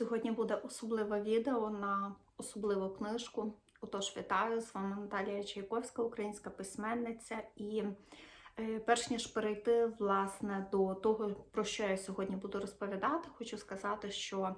Сьогодні буде особливе відео на особливу книжку. Отож, вітаю з вами Наталія Чайковська, українська письменниця. І перш ніж перейти власне до того, про що я сьогодні буду розповідати, хочу сказати, що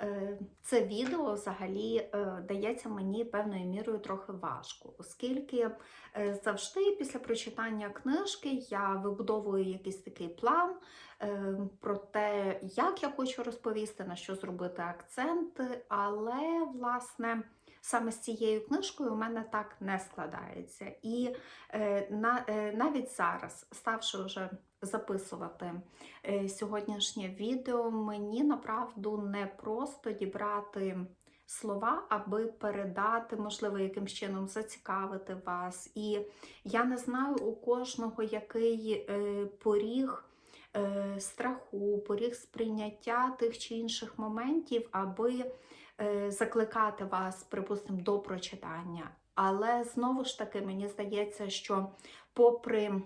е, це відео взагалі е, дається мені певною мірою трохи важко, оскільки е, завжди після прочитання книжки я вибудовую якийсь такий план е, про те, як я хочу розповісти, на що зробити акценти, але власне. Саме з цією книжкою у мене так не складається. І е, на, е, навіть зараз, ставши вже записувати е, сьогоднішнє відео, мені направду не просто дібрати слова, аби передати, можливо, яким чином зацікавити вас. І я не знаю у кожного який е, поріг. е, Страху, поріг сприйняття тих чи інших моментів, аби закликати вас, припустимо, до прочитання. Але знову ж таки, мені здається, що попри,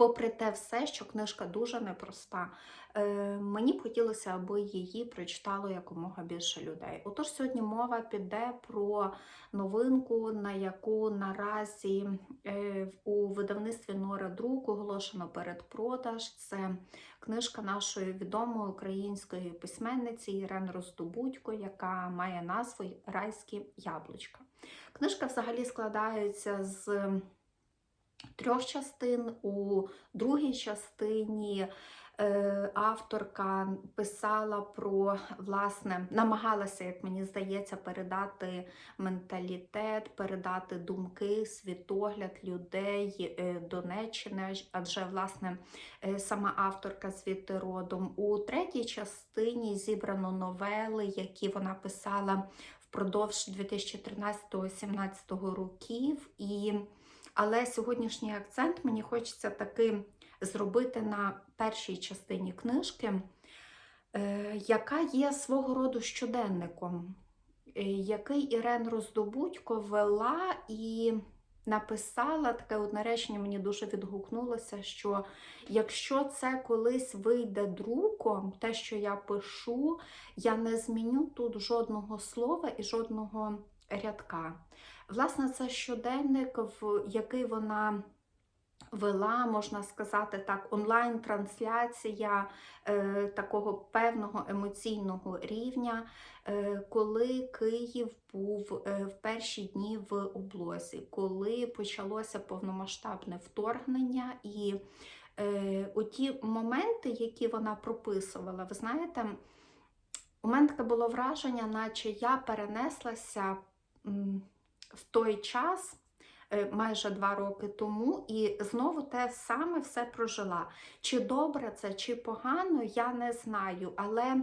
попри те все, що книжка дуже непроста, е, мені б хотілося, аби її прочитало якомога більше людей. Отож, сьогодні мова піде про новинку, на яку наразі е, у видавництві Нора Друк оголошено передпродаж. Це книжка нашої відомої української письменниці Ірен Роздобудько, яка має назву Райські яблучка. Книжка взагалі складається з трьох частин. У другій частині е, авторка писала про, власне, намагалася, як мені здається, передати менталітет, передати думки, світогляд людей е, Донеччини, адже, власне, е, сама авторка звідти родом. У третій частині зібрано новели, які вона писала впродовж 2013-2017 років. І але сьогоднішній акцент мені хочеться таки зробити на першій частині книжки, е, яка є свого роду щоденником, е, який Ірен Роздобудько вела і написала. Таке одне речення, мені дуже відгукнулося, що якщо це колись вийде друком, те, що я пишу, я не зміню тут жодного слова і жодного рядка. Власне, це щоденник, в який вона вела, можна сказати так, онлайн-трансляція е, такого певного емоційного рівня, е, коли Київ був е, в перші дні в облозі, коли почалося повномасштабне вторгнення і е, оті моменти, які вона прописувала, ви знаєте, у мене таке було враження, наче я перенеслася в той час, е, майже два роки тому, і знову те саме все прожила. Чи добре це, чи погано, я не знаю. Але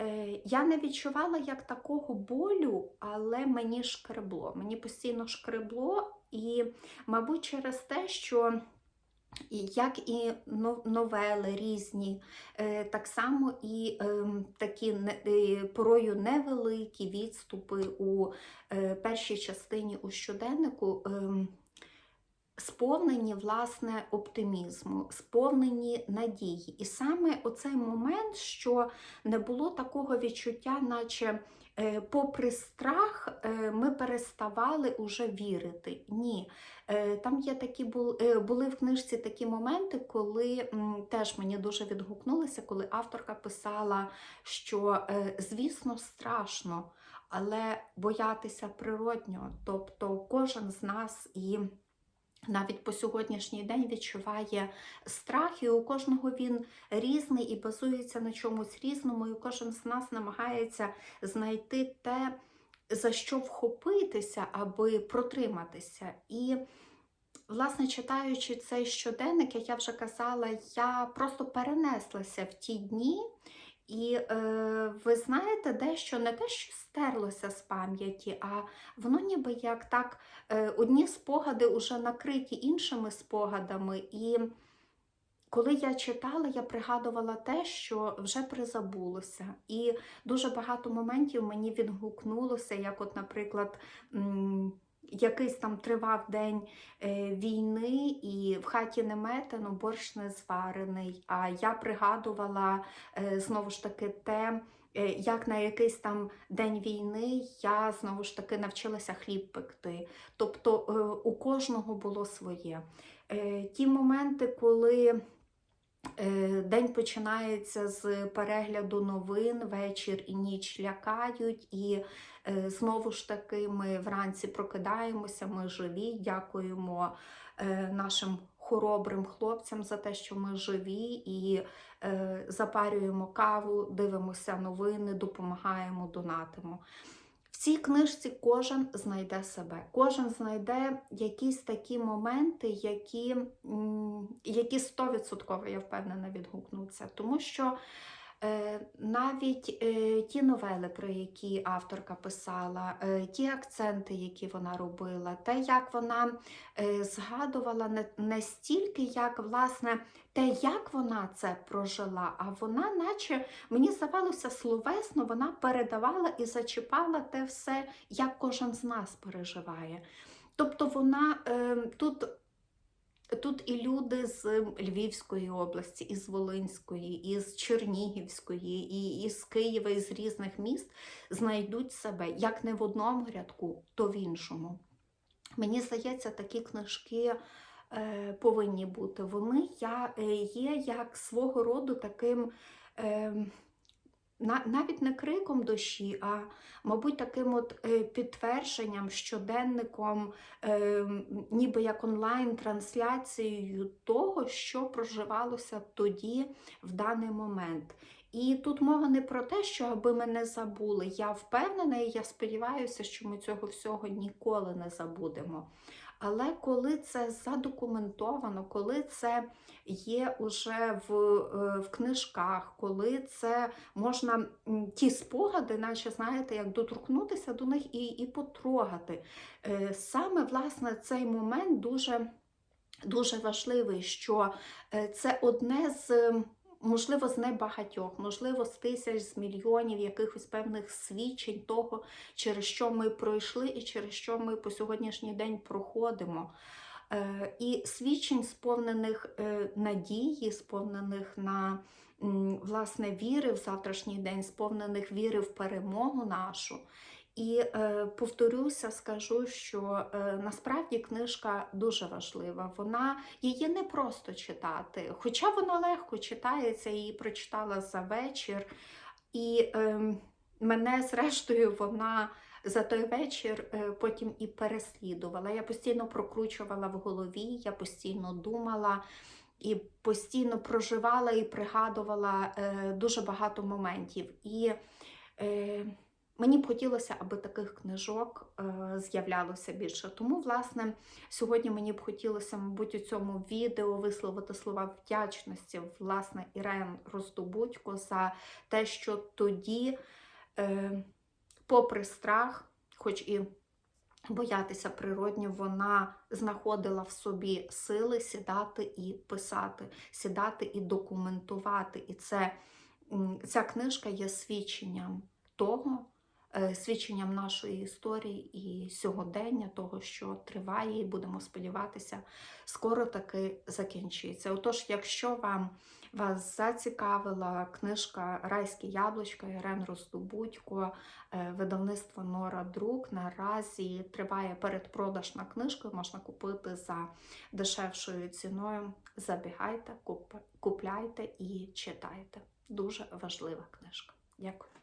е, я не відчувала як такого болю, але мені шкребло. Мені постійно шкребло, і, мабуть, через те, що. Як і новели різні, е, так само і ем, такі е, порою невеликі відступи у е, першій частині у щоденнику ем, сповнені власне оптимізму, сповнені надії. І саме оцей момент, що не було такого відчуття, наче Е, попри страх, е, ми переставали уже вірити. Ні. Е, там є такі були в книжці такі моменти, коли теж мені дуже відгукнулося, коли авторка писала, що, звісно, страшно, але боятися природньо. Тобто кожен з нас і навіть по сьогоднішній день відчуває страх, і у кожного він різний і базується на чомусь різному, і кожен з нас намагається знайти те, за що вхопитися, аби протриматися. І, власне, читаючи цей щоденник, як я вже казала, я просто перенеслася в ті дні. І е, ви знаєте, дещо не те, що стерлося з пам'яті, а воно ніби як так е, одні спогади вже накриті іншими спогадами. І коли я читала, я пригадувала те, що вже призабулося. І дуже багато моментів мені відгукнулося, як, от, наприклад, якийсь там тривав день е, війни, і в хаті не метено, борщ не зварений. А я пригадувала е, знову ж таки те, е, як на якийсь там день війни я знову ж таки навчилася хліб пекти. Тобто у кожного було своє. Ті моменти, коли день починається з перегляду новин, вечір і ніч лякають, і е, знову ж таки ми вранці прокидаємося, ми живі, дякуємо е, нашим хоробрим хлопцям за те, що ми живі, і е, запарюємо каву, дивимося новини, допомагаємо, донатимо. Цій книжці кожен знайде себе, кожен знайде якісь такі моменти, які, які 100% я впевнена відгукнуться. Тому що навіть е, ті новели, про які авторка писала, е, ті акценти, які вона робила, те, як вона е, згадувала не, стільки, як власне те, як вона це прожила, а вона, наче мені здавалося, словесно вона передавала і зачіпала те все, як кожен з нас переживає. Тобто вона е, тут. Тут і люди з Львівської області, і з Волинської, і з Чернігівської, і, і з Києва, і з різних міст знайдуть себе як не в одному рядку, то в іншому. Мені здається, такі книжки е, повинні бути. Вони я, е, є як свого роду таким. На- навіть не криком душі, а, мабуть, таким от е, підтвердженням, щоденником, е, ніби як онлайн-трансляцією того, що проживалося тоді, в даний момент. І тут мова не про те, що аби ми не забули. Я впевнена і я сподіваюся, що ми цього всього ніколи не забудемо. Але коли це задокументовано, коли це є уже в, е, в книжках, коли це можна ті спогади, наче знаєте, як доторкнутися до них і, і потрогати. Е, Саме власне цей момент дуже, дуже важливий, що е, це одне з. Можливо, з небагатьох, можливо, з тисяч, з мільйонів якихось певних свідчень того, через що ми пройшли і через що ми по сьогоднішній день проходимо. Е, І свідчень, сповнених е, надії, сповнених на власне віри в завтрашній день, сповнених віри в перемогу нашу. І е, повторюся, скажу, що е, насправді книжка дуже важлива. Вона її не просто читати, хоча вона легко читається, її прочитала за вечір. І е, мене, зрештою, вона за той вечір е, потім і переслідувала. Я постійно прокручувала в голові, я постійно думала і постійно проживала і пригадувала е, дуже багато моментів. І е, мені б хотілося, аби таких книжок е, з'являлося більше. Тому, власне, сьогодні мені б хотілося, мабуть, у цьому відео висловити слова вдячності, власне, Ірен Роздобудько за те, що тоді, е, попри страх, хоч і боятися природньо, вона знаходила в собі сили сідати і писати, сідати і документувати. І це, ця книжка є свідченням того, свідченням нашої історії і сьогодення, того, що триває, і будемо сподіватися, скоро таки закінчиться. Отож, якщо вам вас зацікавила книжка Райське яблучко Ірен Роздобудько, е, видавництво Нора Друк, наразі триває передпродаж на книжку, можна купити за дешевшою ціною. Забігайте, куп- купляйте і читайте. Дуже важлива книжка. Дякую.